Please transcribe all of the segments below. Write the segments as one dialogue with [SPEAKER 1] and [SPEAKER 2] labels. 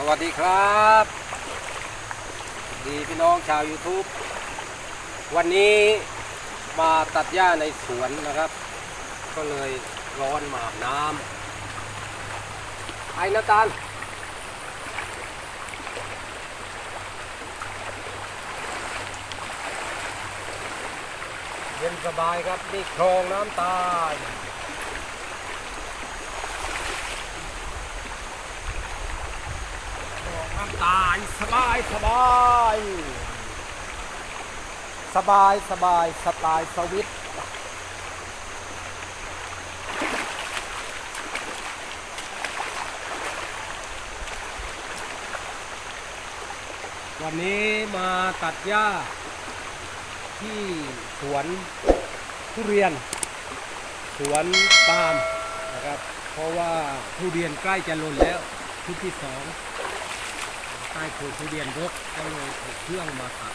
[SPEAKER 1] สวัสดีครับ ดีพี่น้องชาว YouTube วันนี้มาตัดหญ้าในสวนนะครับ ก็เลยร้อนมาอาบน้ำไอ้น้ำตาลเย็นสบายครับนี่คลองน้ำตาล น้ำ ตายสบายสบาย สบายสบายสไตล์สวิตวันนี้มาตัดหญ้า ที่สวนทุเรียน สวนปาล์มนะครับ เพราะว่าทุเรียนใกล้จะหล่นแล้วชุดที่สอง ใต้โคนทุเรียนรกก็เลยเอาเครื่องมาตัด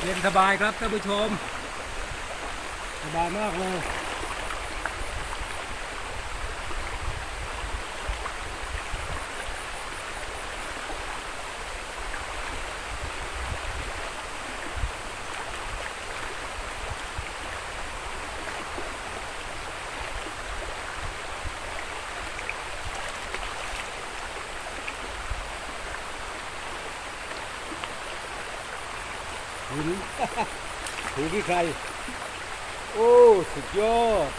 [SPEAKER 1] เย็นสบายครับท่านผู้ชม สบายมากเลย หินหูที่ใคร โอ้ สุดยอด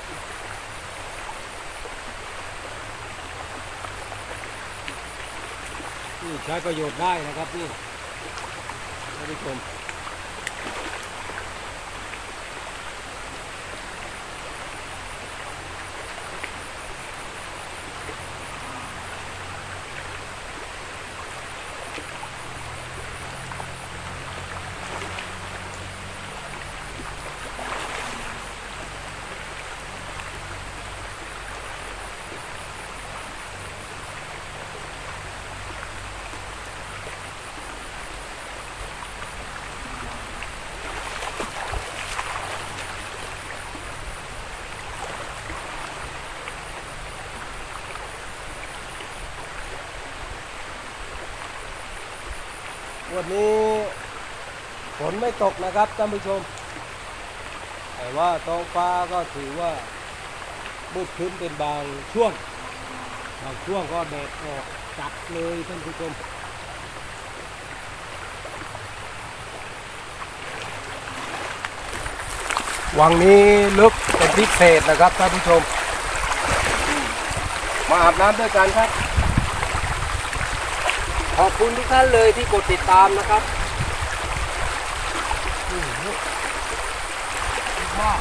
[SPEAKER 1] นี่ใช้ประโยชน์ได้นะครับนี่ท่านผู้ชม วันนี้ฝนไม่ตกนะครับท่านผู้ชม แต่ว่าท้องฟ้าก็ถือว่ามืดครึ้มเป็นบางช่วง บางช่วงก็แดดออกจัดเลยท่านผู้ชมวังนี้ลึกเป็นพิเศษนะครับท่านผู้ชม มาอาบน้ำด้วยกันครับ ขอบคุณทุกท่านเลยที่กดติดตามนะครับมาก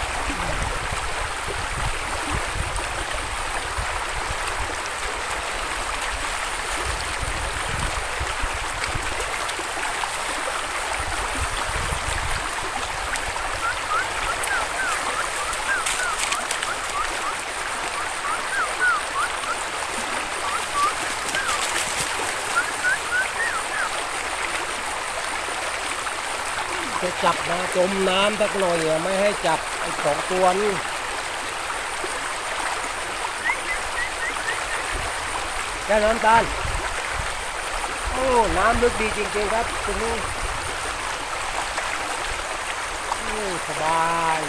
[SPEAKER 1] จับนะจมน้ำสักหน่อยอะไม่ให้จับไอ้สองตัวนี้แค่น้ำตาลโอ้น้ำลึกดีจริงๆครับตรงนี้โอ้สบาย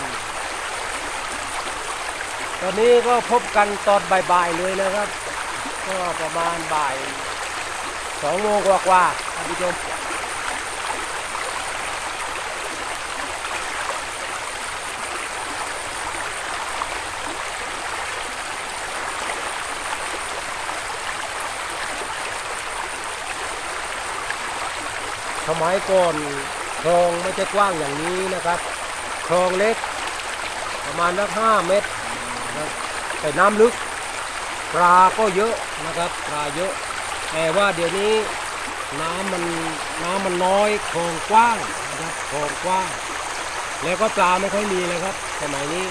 [SPEAKER 1] ตอนนี้ก็พบกันตอนบ่ายๆเลยนะครับ ก็ประมาณบ่ายสองโมงกว่าๆท่านผู้ชม สมัยก่อนคลองไม่ใช่กว้างอย่างนี้นะครับ คลองเล็ก ประมาณสักห้าเมตรแต่น้ำลึก ปลาก็เยอะนะครับ ปลาเยอะ แต่ว่าเดี๋ยวนี้น้ำมันน้ำมันน้อยคลองกว้างนะครับคลองกว้าง แล้วก็ปลาไม่ค่อยมีเลยครับ สมัยนี้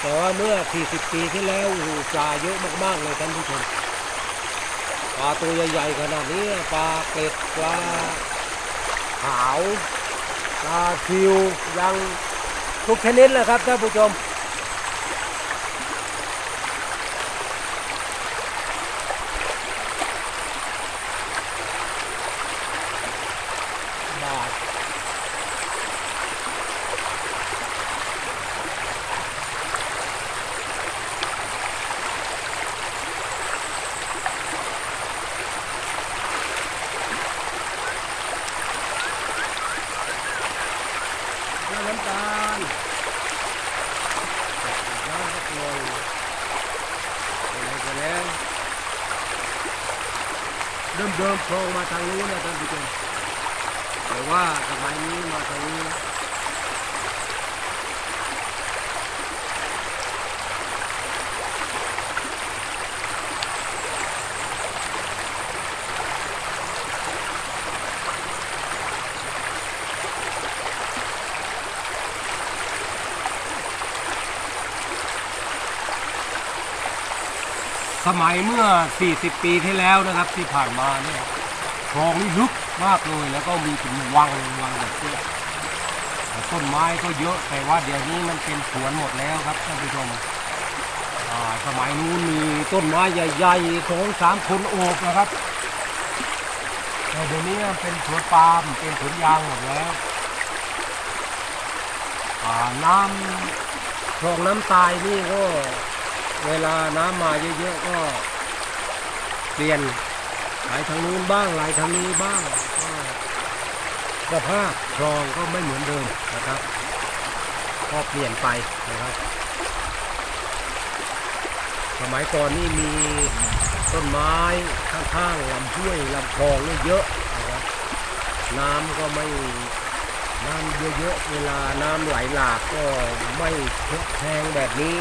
[SPEAKER 1] แต่ว่าเมื่อ 40 ปีที่แล้วปลาเยอะมากๆเลยท่านผู้ชมปลาตัวใหญ่ๆขนาดนี้ปลาเกล็ดปลา ขาวปลาคิวยังทุกชนิดเลยครับท่านผู้ชม บาทแล้วน้ำตาล น้ำสักหน่อยอะไรกันแล้วเดิมเดิมๆโครงมาทางนู้นนะท่านผู้ชม แต่ว่า สมัยเมื่อ 40 ปีที่แล้วนะครับที่ผ่านมาเนี่ยคลองนี่ลึกมากเลยแล้วก็มีเป็นวังวังแบบนี้ต้นไม้ก็เยอะแต่ว่าเดี๋ยวนี้มันเป็นสวนหมดแล้วครับท่านผู้ชมสมัยนู้นมีต้นไม้ใหญ่ๆสองสามคนโอบนะครับแต่เดี๋ยวนี้เป็นสวนปาล์มเป็นสวนยางหมดแล้วน้ำคลองน้ำตายนี่ก็ เวลาน้ำมาเยอะๆก็เปลี่ยนไหลทางนู้นบ้างไหลทางนี้บ้างก็สภาพคลองก็ไม่เหมือนเดิมนะครับก็เปลี่ยนไปนะครับ สมัยก่อนนี่มีต้นไม้ข้างๆลำห้วยลำคลองนี่เยอะนะครับน้ำก็ไม่น้ำเยอะๆเวลาน้ำไหลหลากก็ไม่แพงแบบนี้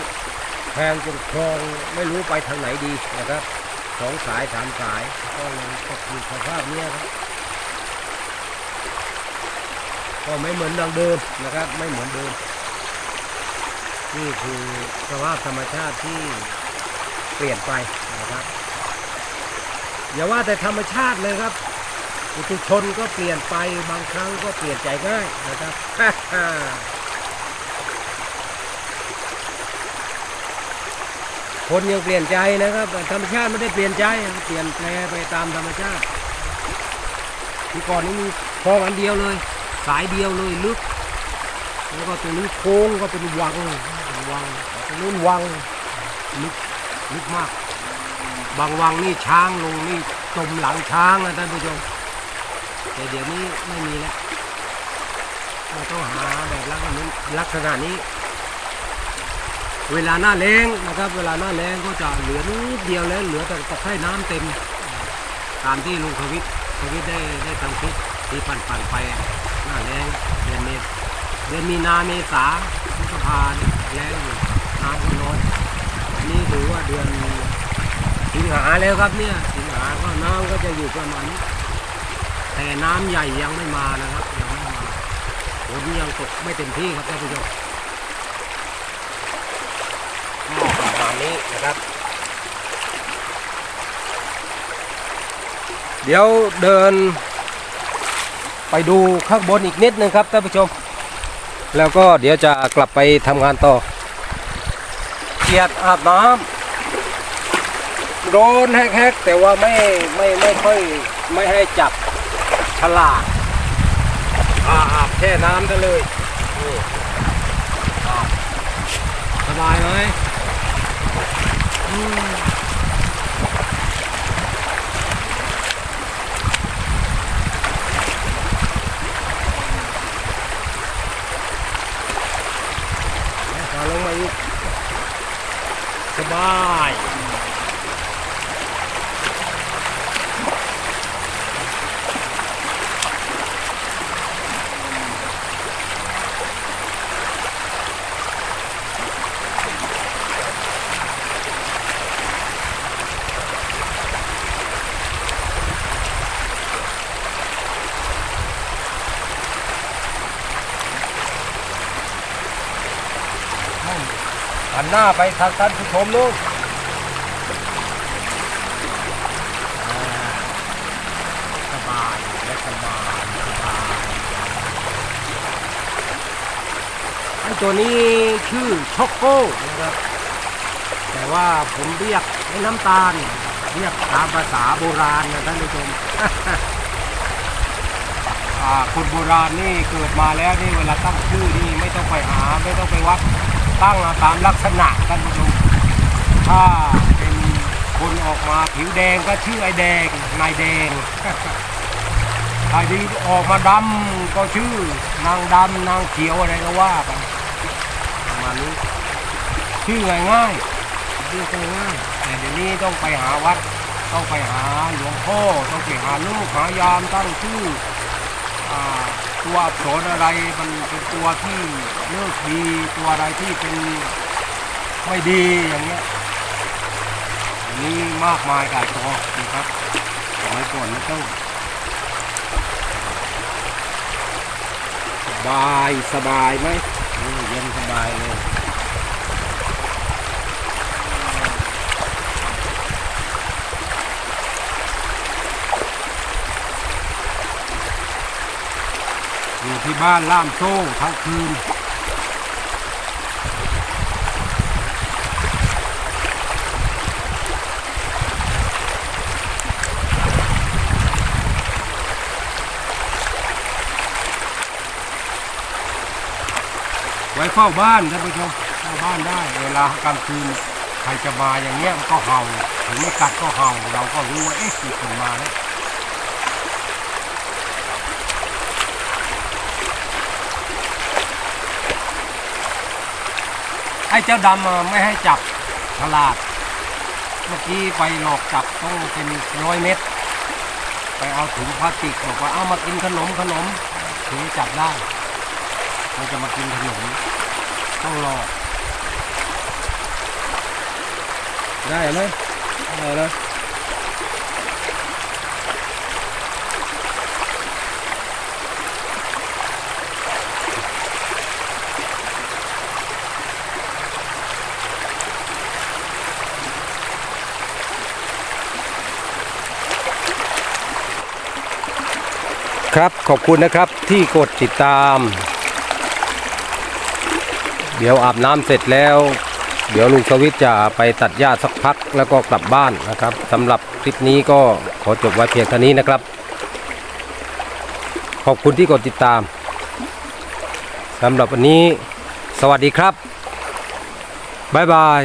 [SPEAKER 1] พงจนคลองไม่รู้ไปทางไหนดีนะครับสองสายสามสายก็เลยตกอยู่สภาพนี้ครับก็ไม่เหมือนดังเดิมนะครับ ไม่เหมือนเดิม นี่คือสภาพธรรมชาติที่เปลี่ยนไปนะครับอย่าว่าแต่ธรรมชาติเลยครับอุตุชนก็เปลี่ยนไปบางครั้งก็เปลี่ยนใจง่ายนะครับ คนยังเปลี่ยนใจนะครับ ธรรมชาติไม่ได้เปลี่ยนใจเปลี่ยนแปลไปตามธรรมชาติที่ก่อนนี้มีคลองอันเดียวเลย สายเดียวเลยลึก แล้วก็ตรงนี้โค้งก็เป็นวังวังตรงนู้นวังลึกลึกมาก บางวังนี่ช้างลงนี่จมหลังช้างนะท่านผู้ชมแต่เดี๋ยวนี้ไม่มีแล้วเราต้องหาแบบลักษณะนี้ลักษณะนี้ เวลาหน้าแล้งนะครับ เวลาหน้าแล้งก็จะเหลือนิดเดียวแล้วเหลือแต่ตะไคร่น้ำเต็ม ตามที่ลุงทวิทย์ทวิทได้ได้ทำคลิปที่ปั่นปั่นไปหน้าแล้งเดือนเมษเดือนมีนาเมษาพฤษภาแล้งอยู่น้ำก็น้อยอันนี้ถือว่าเดือนสิงหาแล้วครับเนี่ยสิงหาก็น้ำก็จะอยู่ประมาณนี้แต่น้ำใหญ่ยังไม่มานะครับยังไม่มาฝนยังตกไม่เต็มที่ครับท่านผู้ชม ก็ประมนี้นะครับ เดี๋ยวเดิน ไปดูข้างบนอีกนิดนึงครับท่านผู้ชม แล้วก็เดี๋ยวจะกลับไปทำงานต่อเกียดอาบน้ำโดนแฮกๆแต่ว่าไม่ไม่ไม่ค่อยไม่ให้จับฉลากอาอาบแช่น้ำได้เลยสบายไหม ลงมาอีกสบาย หันหน้าไปทางท่านผู้ชมลูกสบายและสบายสบายไอตัวนี้ชื่อช็อกโก้นะครับ แต่ว่าผมเรียกไอ้น้ำตาล เรียกตามภาษาโบราณนะท่านผู้ชมคนโบราณนี่เกิดมาแล้วนี่เวลาตั้งชื่อนี่ไม่ต้องไปหาไม่ต้องไปวัด ตั้งเอาตามลักษณะท่านผู้ชมถ้าเป็นคนออกมาผิวแดงก็ชื่อไอแดงนายแดงใครที่ออกมาดำก็ชื่อนางดำนางเขียวอะไรก็ว่าไปประมาณนี้ชื่อง่ายๆเรียกง่ายๆแต่เดี๋ยวนี้ต้องไปหาวัด ต้องไปหาหลวงพ่อต้องไปหาลูกหายามตั้งชื่ออ่า ตัวอักษรอะไรมันเป็นตัวที่เลิกดีตัวอะไรที่เป็นไม่ดีอย่างเงี้ยอันนี้มากมายกายกองนะครับสมัยก่อนไม่ต้องสบายสบายไหมอืมเย็นสบายเลย อยู่ที่บ้านล่ามโซ่ทั้งคืนไว้เฝ้าบ้านท่านผู้ชมเฝ้าบ้านได้ เวลากลางคืนใครจะมาอย่างเงี้ยมันก็เห่าถึงไม่กัดก็เห่า เราก็รู้ว่าเอ๊ะมีคนมาแล้ว อ้เจ้าดำไม่ให้จับฉลาด เมื่อกี้ไปหลอกจับต้องเป็นร้อยเม็ดไปเอาถุงพลาสติกบอกว่าเอามากินขนมขนมถึงจับได้มันจะมากินขนมต้องรอได้ไหมได้แล้ว ครับขอบคุณนะครับที่กดติดตาม เดี๋ยวอาบน้ำเสร็จแล้ว เดี๋ยวลุงสวิทจะไปตัดหญ้าสักพักแล้วก็กลับบ้านนะครับสำหรับคลิปนี้ก็ขอจบไว้เพียงเท่านี้นะครับ ขอบคุณที่กดติดตามสำหรับวันนี้ สวัสดีครับบ๊ายบาย